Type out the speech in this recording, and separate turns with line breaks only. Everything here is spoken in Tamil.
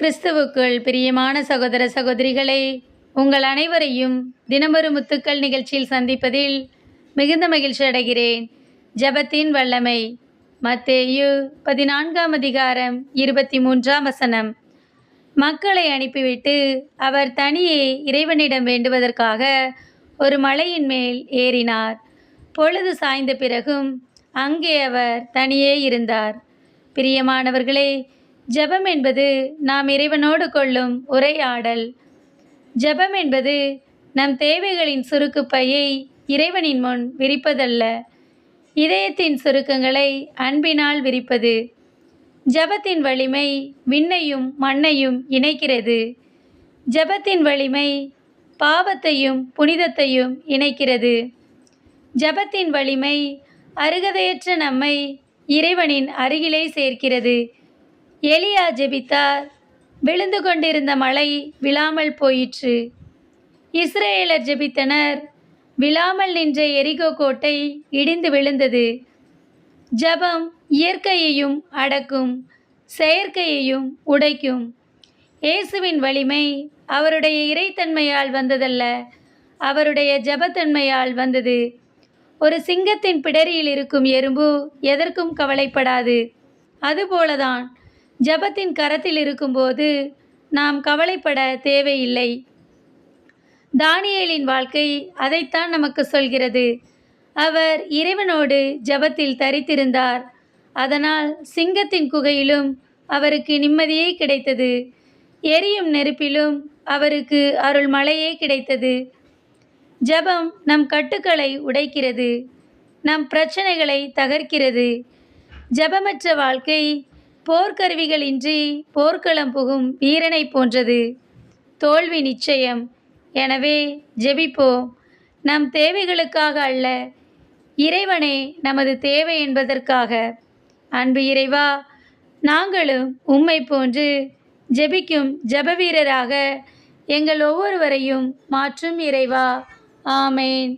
கிறிஸ்துவுக்குள் பிரியமான சகோதர சகோதரிகளே உங்கள் அனைவரையும் தினமொரு முத்துக்கள் நிகழ்ச்சியில் சந்திப்பதில் மிகுந்த மகிழ்ச்சி அடைகிறேன். ஜெபத்தின் வல்லமை மத்தேயு பதினான்காம் அதிகாரம் இருபத்தி மூன்றாம் வசனம். மக்களை அனுப்பிவிட்டு அவர் தனியே இறைவனிடம் வேண்டுவதற்காக ஒரு மலையின் மேல் ஏறினார். பொழுது சாய்ந்த பிறகும் அங்கே அவர் தனியே இருந்தார். பிரியமானவர்களே ஜெபம் என்பது நாம் இறைவனோடு கொள்ளும் உரையாடல் ஜெபம் என்பது நம் தேவைகளின் சுருக்குப்பையை இறைவனின் முன் விரிப்பதல்ல. இதயத்தின் சுருக்கங்களை அன்பினால் விரிப்பது. ஜெபத்தின் வலிமை விண்ணையும் மண்ணையும் இணைக்கிறது. ஜெபத்தின் வலிமை பாவத்தையும் புனிதத்தையும் இணைக்கிறது. ஜெபத்தின் வலிமை அருகதையற்ற நம்மை இறைவனின் அருகிலே சேர்க்கிறது. எலியா ஜெபித்தார். விழுந்து கொண்டிருந்த மழை விழாமல் போயிற்று. இஸ்ரேலர் ஜெபித்தனர். விழாமல் நின்ற எரிகோ கோட்டை இடிந்து விழுந்தது. ஜெபம் இயற்கையையும் அடக்கும் செயற்கையையும் உடைக்கும். இயேசுவின் வலிமை அவருடைய இறைத்தன்மையால் வந்ததல்ல அவருடைய ஜெபத்தன்மையால் வந்தது. ஒரு சிங்கத்தின் பிடரியில் இருக்கும் எறும்பு எதற்கும் கவலைப்படாது. அதுபோலதான் ஜெபத்தின் கரத்தில் இருக்கும்போது நாம் கவலைப்பட தேவையில்லை. தானியலின் வாழ்க்கை அதைத்தான் நமக்கு சொல்கிறது. அவர் இறைவனோடு ஜெபத்தில் தரித்திருந்தார். அதனால் சிங்கத்தின் குகையிலும் அவருக்கு நிம்மதியே கிடைத்தது. எரியும் நெருப்பிலும் அவருக்கு அருள் மழையே கிடைத்தது. ஜெபம் நம் கட்டுக்களை உடைக்கிறது. நம் பிரச்சனைகளை தகர்க்கிறது. ஜெபமற்ற வாழ்க்கை போர்க்கருவிகளின்றி போர்க்களம் புகும் வீரனை போன்றது. தோல்வி நிச்சயம். எனவே ஜெபிப்போம் நம் தேவைகளுக்காக அல்ல. இறைவனே நமது தேவை என்பதற்காக. அன்பு இறைவா நாங்களும் உம்மை போன்று ஜெபிக்கும் ஜெப வீரராக எங்கள் ஒவ்வொருவரையும் மாற்றும் இறைவா. ஆமேன்.